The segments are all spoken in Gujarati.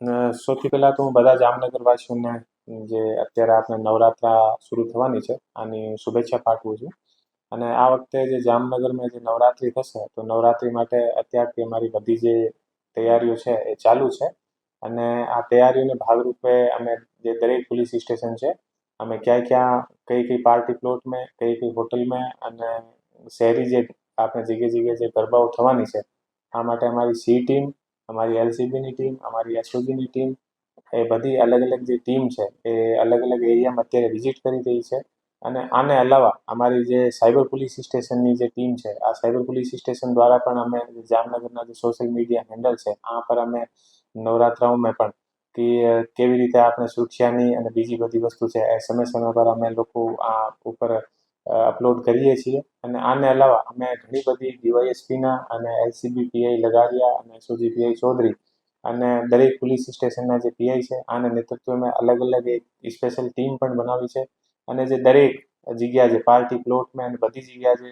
સૌથી પહેલાં તો હું બધા જામનગરવાસીઓને જે અત્યારે આપણે નવરાત્રા શરૂ થવાની છે, આની શુભેચ્છા પાઠવું છું. અને આ વખતે જે જામનગરમાં જે નવરાત્રિ થશે, તો નવરાત્રિ માટે અત્યારથી અમારી બધી જે તૈયારીઓ છે એ ચાલુ છે. અને આ તૈયારીઓને ભાગરૂપે અમે જે દરેક પોલીસ સ્ટેશન છે, અમે ક્યાં ક્યાં, કઈ કઈ પાર્ટી પ્લોટમાં કઈ કઈ હોટલમાં અને શહેરી જે આપણે જગ્યાએ જગ્યાએ જે ગરબાઓ થવાની છે, આ માટે અમારી સી ટીમ અમારી એલસીબીની ટીમ, અમારી એસઓબીની ટીમ, એ બધી અલગ અલગ જે ટીમ છે, એ અલગ અલગ એરિયામાં અત્યારે વિઝિટ કરી રહી છે. અને આને અલાવા અમારી જે સાયબર પોલીસ સ્ટેશનની જે ટીમ છે, આ સાયબર પોલીસ સ્ટેશન દ્વારા પણ અમે જામનગરના જે સોશિયલ મીડિયા હેન્ડલ છે, આ પર અમે નવરાત્રાઓમાં પણ કે કેવી રીતે આપણે સુરક્ષાની અને બીજી બધી વસ્તુ છે એ સમય સમય પર અમે લોકો આ ઉપર અપલોડ કરીએ છીએ. અને આને અલાવા અમે ઘણી બધી ડીવાયએસપીના અને એલસીબી પીઆઈ લગાડિયા અને એસઓજી પીઆઈ ચૌધરી અને દરેક પોલીસ સ્ટેશનના જે પીઆઈ છે, આના નેતૃત્વમાં અલગ અલગ એક સ્પેશિયલ ટીમ પણ બનાવી છે. અને જે દરેક જગ્યા જે પાર્ટી પ્લોટમાં અને બધી જગ્યા જે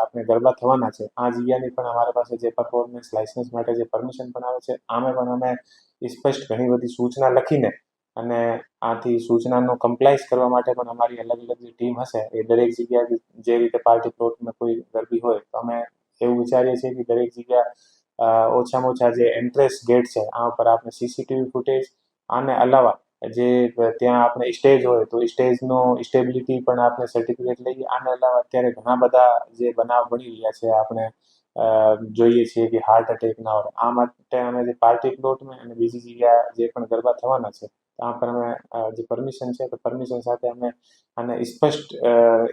આપણે ગરબા થવાના છે, આ જગ્યાની પણ અમારા પાસે જે પરફોર્મન્સ લાઇસન્સ માટે જે પરમિશન પણ આવે છે, આમે પણ અમે સ્પષ્ટ ઘણી બધી સૂચના લખીને અને આથી સૂચનાનો કમ્પ્લાયન્સ કરવા માટે પણ અમારી અલગ અલગ જે ટીમ હશે, એ દરેક જગ્યાએ જે રીતે પાર્ટી પ્લોટમાં કોઈ ગરબી હોય, તો અમે એવું વિચારીએ છીએ કે દરેક જગ્યા ઓછામાં ઓછા જે એન્ટ્રેસ ગેટ છે, આ ઉપર આપણે સીસીટીવી ફૂટેજ આને અલાવા જે ત્યાં આપણે સ્ટેજ હોય, તો સ્ટેજનો સ્ટેબિલિટી પણ આપણે સર્ટિફિકેટ લઈએ આને અલાવા અત્યારે ઘણા બધા જે બનાવ બની રહ્યા છે, આપણે જોઈએ છીએ કે હાર્ટ એટેક ના હોય. આ માટે અમે જે પાર્ટી પ્લોટમાં અને બીજી જગ્યા જે પણ ગરબા થવાના છે ત્યાં પર અમે જે પરમિશન છે, તો પરમિશન સાથે અમે અને સ્પષ્ટ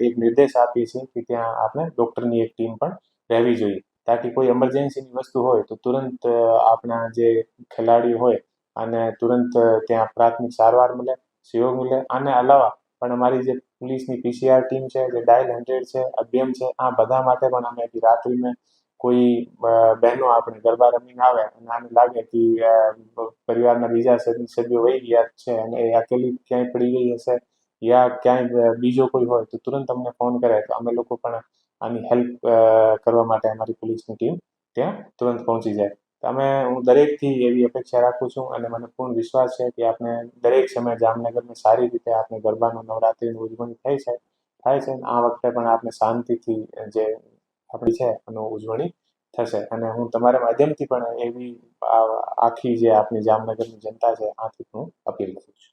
એક નિર્દેશ આપીએ છીએ કે ત્યાં આપણે ડૉક્ટરની એક ટીમ પણ રહેવી જોઈએ. તાકી કોઈ એમરજન્સીની વસ્તુ હોય તો તુરંત આપણા જે ખેલાડીઓ હોય અને તુરંત ત્યાં પ્રાથમિક સારવાર મળે, સહયોગ મળે. આને અલાવા પણ અમારી જે પોલીસની પીસીઆર ટીમ છે, જે ડાયલ હંડ્રેડ છે અભિયમ છે, આ બધા માટે પણ અમે રાત્રિમાં કોઈ બહેનો આપણે ગરબા રમીને આવે અને આને લાગે કે પરિવારના બીજા સભ્યો વહી ગયા છે અને એ અકેલી ક્યાંય પડી ગઈ હશે યા ક્યાંય બીજો કોઈ હોય તો તુરંત અમને ફોન કરે તો અમે લોકો પણ આની હેલ્પ કરવા માટે અમારી પોલીસની ટીમ ત્યાં તુરંત પહોંચી જાય. તો અમે, હું દરેકથી એવી અપેક્ષા રાખું છું અને મને પૂર્ણ વિશ્વાસ છે કે આપણે દરેક સમયે જામનગરમાં સારી રીતે આપણે ગરબાનું નવરાત્રિનું ઉજવણી થઈ છે, થાય છે આ વખતે પણ આપણે શાંતિથી જે આપણી છે એનું ઉજવણી થશે. અને હું તમારા માધ્યમથી પણ એવી આખી જે આપણી જામનગરની જનતા છે આથી હું અપીલ કરું છું.